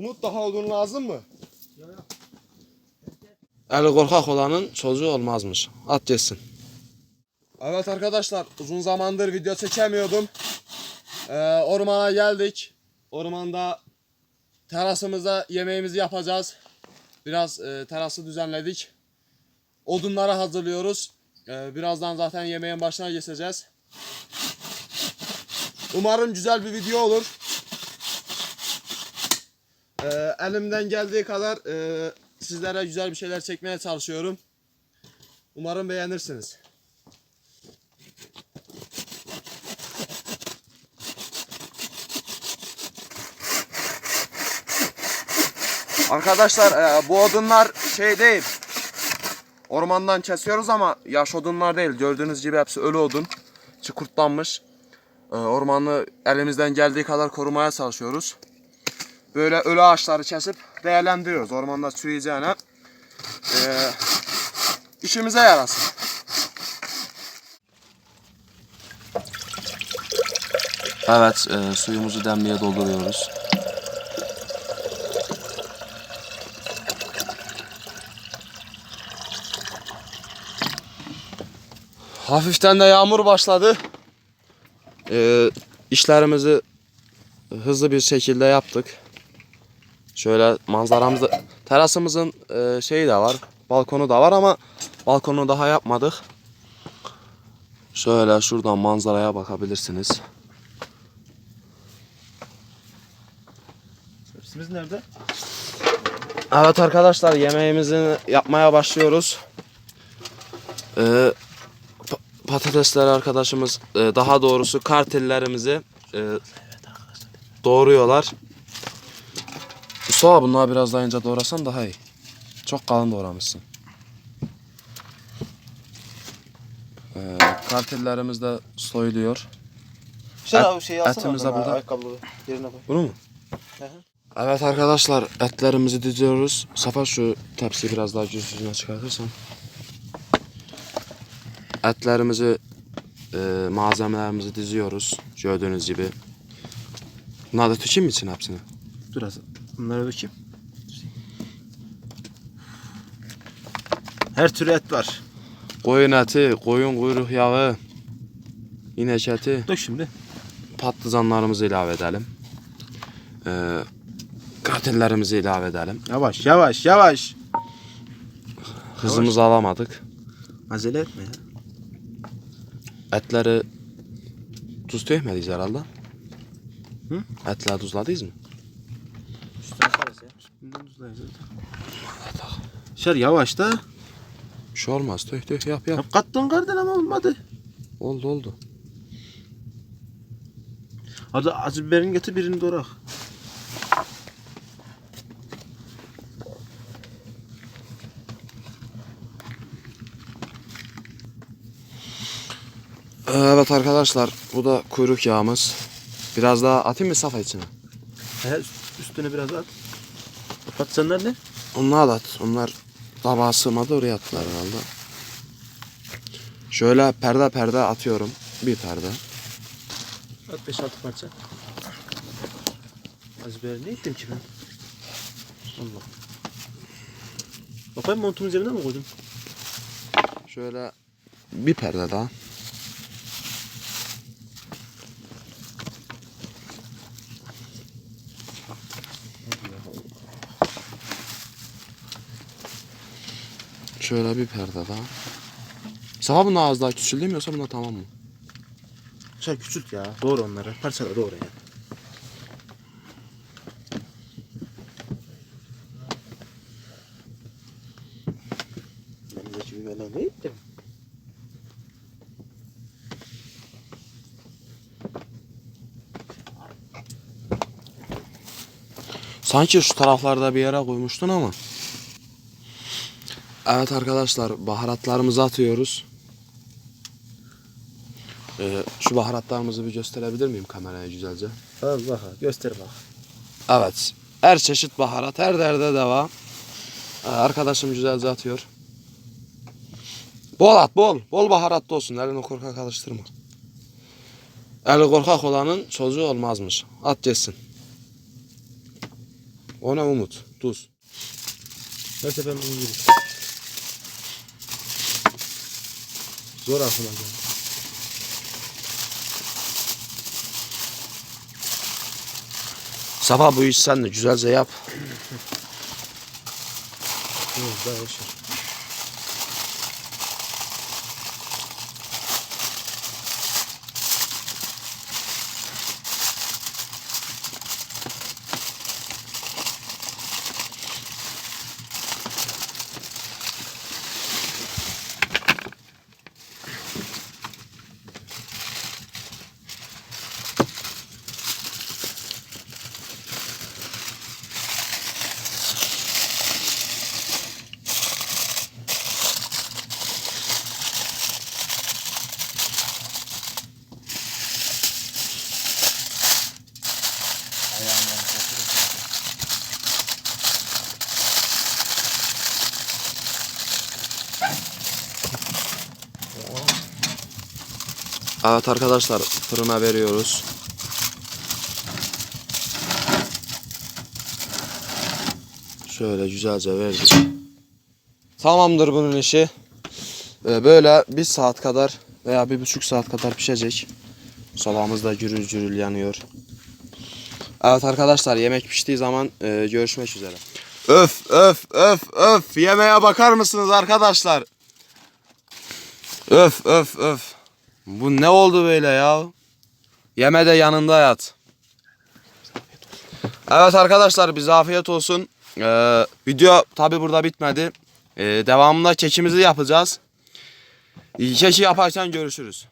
Umut daha odun lazım mı? Eli korkak olanın çocuğu olmazmış. At yesin. Evet arkadaşlar uzun zamandır video çekemiyordum. Ee, ormana geldik. Ormanda terasımızda yemeğimizi yapacağız. Biraz e, terası düzenledik. Odunları hazırlıyoruz. Ee, birazdan zaten yemeğin başına geçeceğiz. Umarım güzel bir video olur. Ee, elimden geldiği kadar e, sizlere güzel bir şeyler çekmeye çalışıyorum. Umarım beğenirsiniz. Arkadaşlar e, bu odunlar şey değil. Ormandan kesiyoruz ama yaş odunlar değil. Gördüğünüz gibi hepsi ölü odun. İçi kurtlanmış. E, ormanı elimizden geldiği kadar korumaya çalışıyoruz. Böyle ölü ağaçları kesip değerlendiriyoruz. Ormanda çürüyeceğine. E, işimize yarasın. Evet e, suyumuzu demliğe dolduruyoruz. Hafiften de yağmur başladı. E, işlerimizi hızlı bir şekilde yaptık. Şöyle manzaramızda terasımızın e, şeyi de var. Balkonu da var ama balkonu daha yapmadık. Şöyle şuradan manzaraya bakabilirsiniz. Hepsimiz nerede? Evet arkadaşlar yemeğimizi yapmaya başlıyoruz. Ee, pa- patatesler arkadaşımız e, daha doğrusu kartillerimizi e, doğruyorlar. Mustafa bunları biraz daha ince doğrasan daha iyi. Çok kalın doğramışsın. Ee, kartillerimiz de soyuluyor. Sen Et- abi şey alsana. etimiz de oradan, burada. Yerine koy. Bunu mu? Hı hı. Evet arkadaşlar etlerimizi diziyoruz. Safa şu tepsiyi biraz daha düz yüzüne çıkartırsan. Etlerimizi, e, malzemelerimizi diziyoruz. Gördüğünüz gibi. Bunları da tükeyim mi için hepsini? Dur az. Bunları dökeyim. Her tür et var. Koyun eti, koyun kuyruk yağı, inek eti, Dök şimdi. patlıcanlarımızı ilave edelim. E, kartellerimizi ilave edelim. Yavaş yavaş yavaş. Hızımızı alamadık. Acele etme ya. Etleri tuz dökmediyiz herhalde. Hı? Etleri tuzladıyız mı? Şer yavaş da. Bir şey olmaz. Dök dök yap yap. Hep kattın kardan ama olmadı. Oldu oldu. Hadi acı biberini getir birini doğrak. Evet arkadaşlar bu da kuyruk yağımız. Biraz daha atayım mı safa içine? He, üst- üstüne biraz at. Patlıcanlar ne? Onlar da at. Onlar tabağa sığmadı oraya attılar herhalde. Şöyle perde perde atıyorum. Bir perde. At 5-6 parça. Acı biberi ne ettim ki ben? Allah. Bakayım montumun üzerine mi koydum? Şöyle bir perde daha. Şöyle bir perde daha. Safa bunun az daha küçüldü mü yoksa bunlar tamam mı? Şey küçült ya. Doğru onları. Parçala doğru ya. Sanki şu taraflarda bir yere koymuştun ama. Evet arkadaşlar baharatlarımızı atıyoruz. Ee, şu baharatlarımızı bir gösterebilir miyim kameraya güzelce? Al bak göster bak. Evet. Her çeşit baharat her derde deva. Ee, arkadaşım güzelce atıyor. Bol at bol. Bol baharatlı olsun. Elini korkak alıştırma. Eli korkak olanın çocuğu olmazmış. At yesin. O ne Umut? Tuz. Her seferinde bunu yürü. Zor aklıma geldi. Sabah bu iş sen de güzelce yap. Daha yaşar. Evet arkadaşlar fırına veriyoruz. Şöyle güzelce verdik. Tamamdır bunun işi. Ee, Böyle bir saat kadar veya bir buçuk saat kadar pişecek. Sobamız da gürül gürül yanıyor. Evet arkadaşlar yemek piştiği zaman e, görüşmek üzere. Öf öf öf öf yemeğe bakar mısınız arkadaşlar? Öf öf öf. Bu ne oldu böyle ya? Yeme de yanında yat. Evet arkadaşlar bize afiyet olsun. Ee, video tabi burada bitmedi. Ee, devamında kekimizi yapacağız. Ee, Keki yaparken görüşürüz.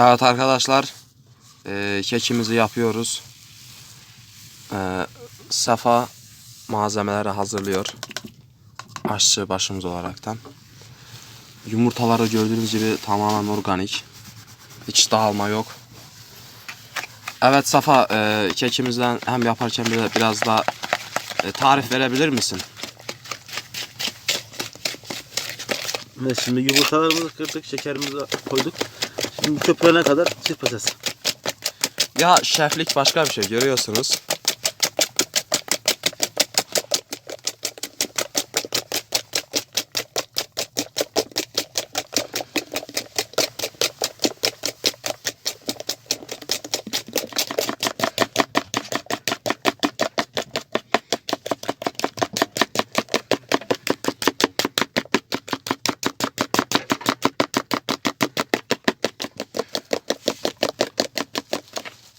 Evet arkadaşlar. ee, kekimizi yapıyoruz. Ee, Safa malzemeleri hazırlıyor. Aşçı başımız olaraktan. Yumurtaları gördüğünüz gibi tamamen organik. Hiç dağılma yok. Evet Safa ee, kekimizden hem yaparken bir de biraz daha ee, tarif verebilir misin? Evet şimdi yumurtalarımızı kırdık, şekerimizi koyduk. Şimdi köpürene kadar çırpacağız. Ya şeflik başka bir şey görüyorsunuz.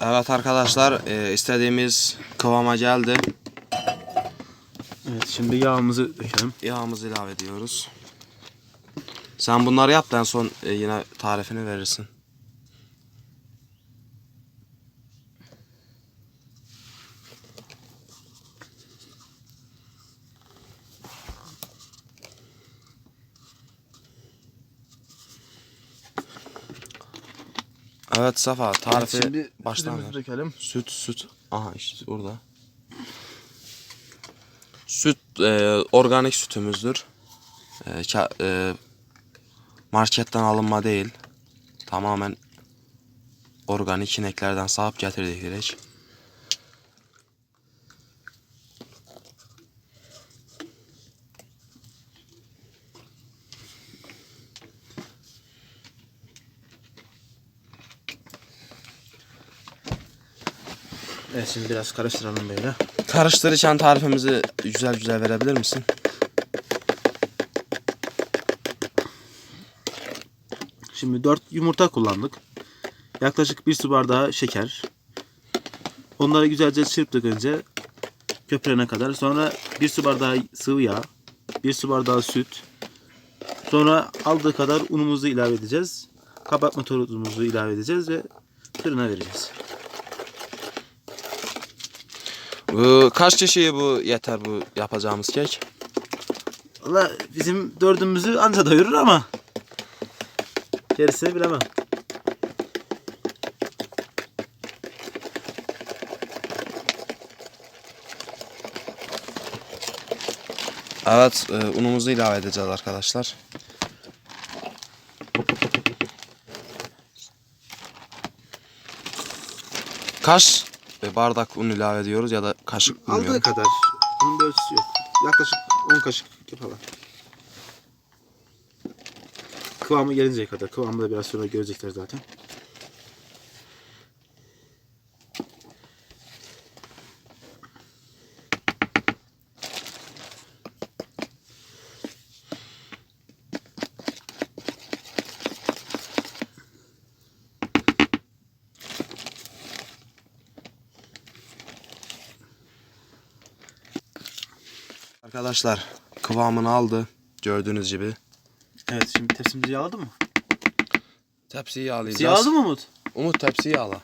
Evet arkadaşlar e, istediğimiz kıvama geldi. Evet şimdi yağımızı dökelim. Yağımızı ilave ediyoruz. Sen bunları yap da en son e, yine tarifini verirsin. Evet Safa tarifi şimdi baştan ver. dökelim. Süt süt. Aha işte burada. Süt e, organik sütümüzdür. E, ka- e, marketten alınma değil. Tamamen organik ineklerden sağıp getirdik direkt. Evet şimdi biraz karıştıralım böyle. Karıştırırken tarifimizi güzel güzel verebilir misin? Şimdi 4 yumurta kullandık. Yaklaşık bir su bardağı şeker. Onları güzelce çırptık önce. Köpürene kadar. Sonra bir su bardağı sıvı yağ. Bir su bardağı süt. Sonra aldığı kadar unumuzu ilave edeceğiz. Kabartma tozumuzu ilave edeceğiz ve fırına vereceğiz. Bu kaç kişiye bu yeter bu yapacağımız kek? Valla bizim dördümüzü anca doyurur ama gerisini bilemem. Evet, e, unumuzu ilave edeceğiz arkadaşlar. Kaç bardak un ilave ediyoruz ya da kaşık bilmiyorum. Aldığı kadar. Bunun bir ölçüsü yok. Yaklaşık 10 kaşık yapalım. Kıvamı gelinceye kadar. Kıvamı da biraz sonra görecekler zaten. Arkadaşlar kıvamını aldı gördüğünüz gibi. Evet şimdi tepsimizi yağladı mı? Tepsiyi yağlayacağız. Yağladı mı Umut? Umut tepsiyi yağla.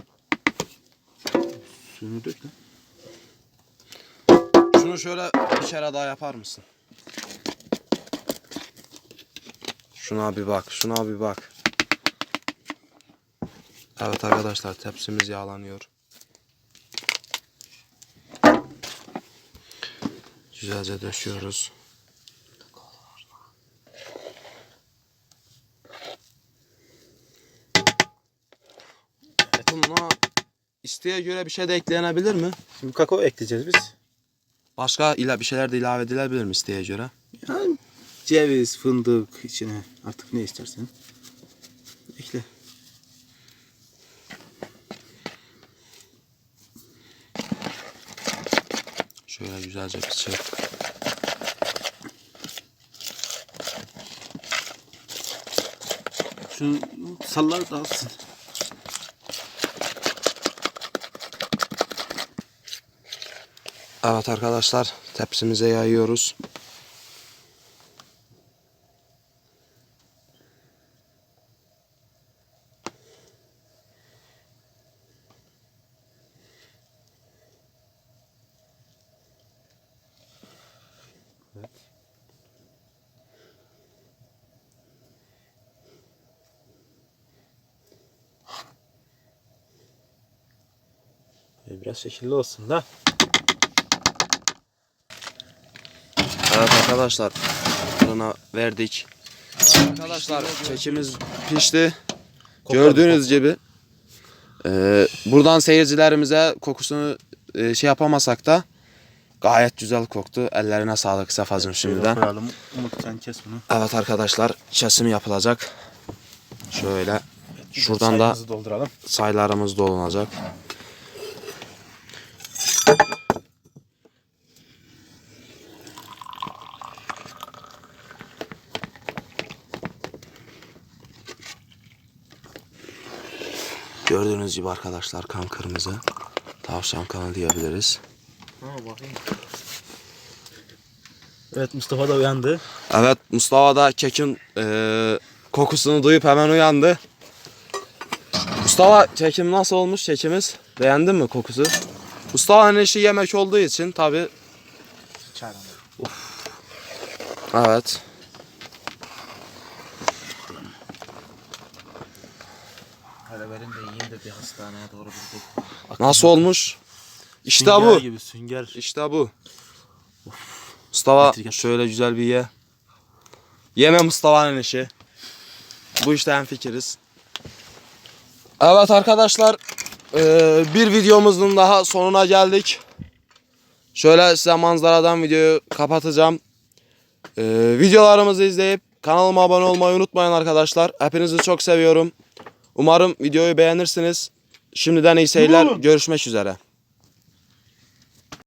Suyunu dök lan. Şunu şöyle bir kere daha yapar mısın? Şuna bir bak, şuna bir bak. Evet arkadaşlar tepsimiz yağlanıyor. Güzelce döşüyoruz. Buna isteğe göre bir şey de eklenebilir mi? Şimdi kakao ekleyeceğiz biz. Başka ila bir şeyler de ilave edilebilir mi isteğe göre? Yani ceviz, fındık içine artık ne istersen. Ekle. Şöyle güzelce çırp. Şunu sallar dağılsın. Evet arkadaşlar tepsimize yayıyoruz. Biraz şekilli olsun da. Evet arkadaşlar fırına verdik. Arkadaşlar kekimiz pişti. Gördüğünüz gibi. Ee, buradan seyircilerimize kokusunu e, şey yapamasak da gayet güzel koktu. Ellerine sağlık Sefacım şimdiden. Koyalım. Umut sen kes bunu. Evet arkadaşlar kesim yapılacak. Şöyle Şuradan da- dolduralım. sayılarımız dolunacak. Gördüğünüz gibi arkadaşlar kan kırmızı. Tavşan kanı diyebiliriz. Evet Mustafa da uyandı. Evet Mustafa da kekin eee, kokusunu duyup hemen uyandı. Mustafa kekim nasıl olmuş kekimiz? Beğendin mi kokusu? Mustafa'nın işi yemek olduğu için tabi. Evet. Hele verin de yiyin de bir hastaneye doğru bir. Nasıl olmuş? İşte Sünger bu. gibi sünger. İşte bu. Mustafa Getir, getir. şöyle güzel bir ye. Yeme Mustafa'nın işi. Bu işte en fikiriz. Evet arkadaşlar. eee, bir videomuzun daha sonuna geldik. Şöyle size manzaradan videoyu kapatacağım. Eee, videolarımızı izleyip kanalıma abone olmayı unutmayın arkadaşlar. Hepinizi çok seviyorum. Umarım videoyu beğenirsiniz. Şimdiden iyi seyirler. Görüşmek üzere.